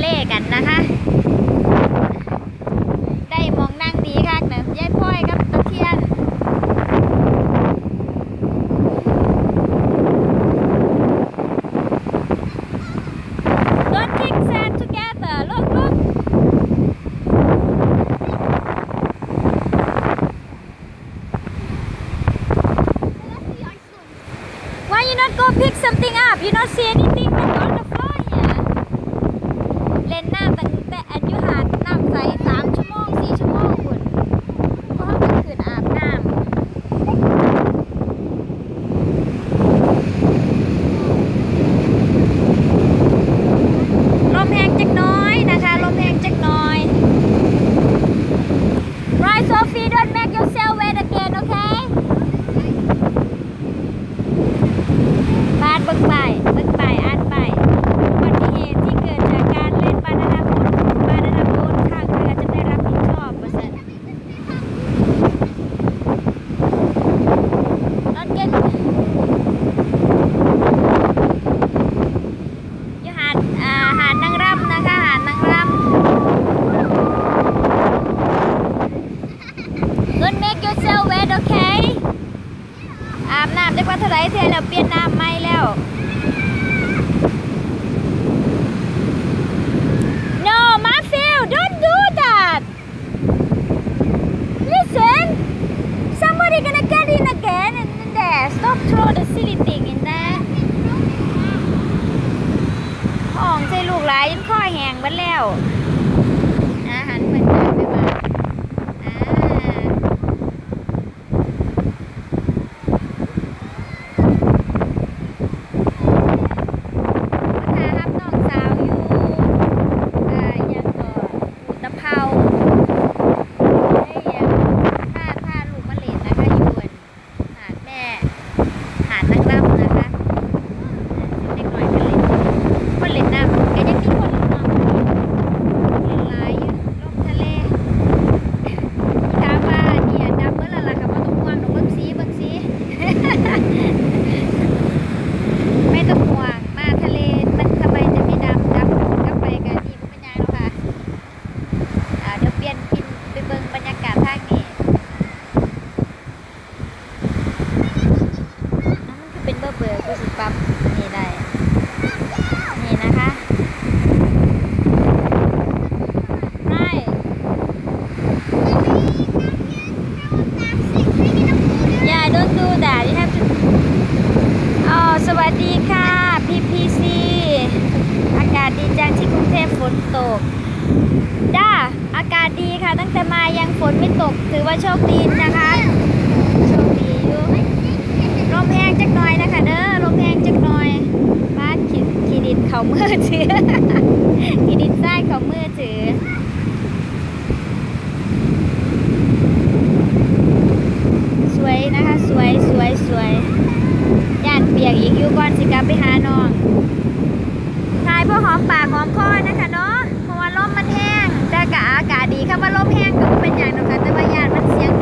เล่กันนะคะ ได้มองนั่งดีค่ะเนะยายพ่อยกับตะเทียนว่า you not go pick something up you not see anything if you don't make yourself จักว่าเท่าไรเท่าแล้วเปลี่ยนน้ำไม่แล้ว No m a f i l don't do that Listen somebody gonna get in again and there stop throw the silly thing in there ห้องใส่ลูกหลายยังข้อแหงบัดแล้ว เบื่อกูสิปรับนี่ได้ นี่นะคะได้อย่าโดนดูด่าที่แบอ๋อสวัสดีค่ะพีพีซีอากาศดีจังที่กรุงเทพฝนตกจ้าอากาศดีค่ะ ตั้งแต่มายังฝนไม่ตก ถือว่าโชคดีนะคะ จักหน่อยบ้านขิดินเขาเมื่อถือขิดินใต้เขาเมื่อถือสวยนะคะ สวยสวยสวยย่านเปียกอีกอยู่ก่อนสิลัไปหาน้องทายพวกหอมปาหอมคอนะคะเนาะเพราะว่าลมมันแห้งแต่กะอากาศดีค่ะว่าลมแห้งก็เป็นอย่างนะคะแต่ว่าย่านมันเสียง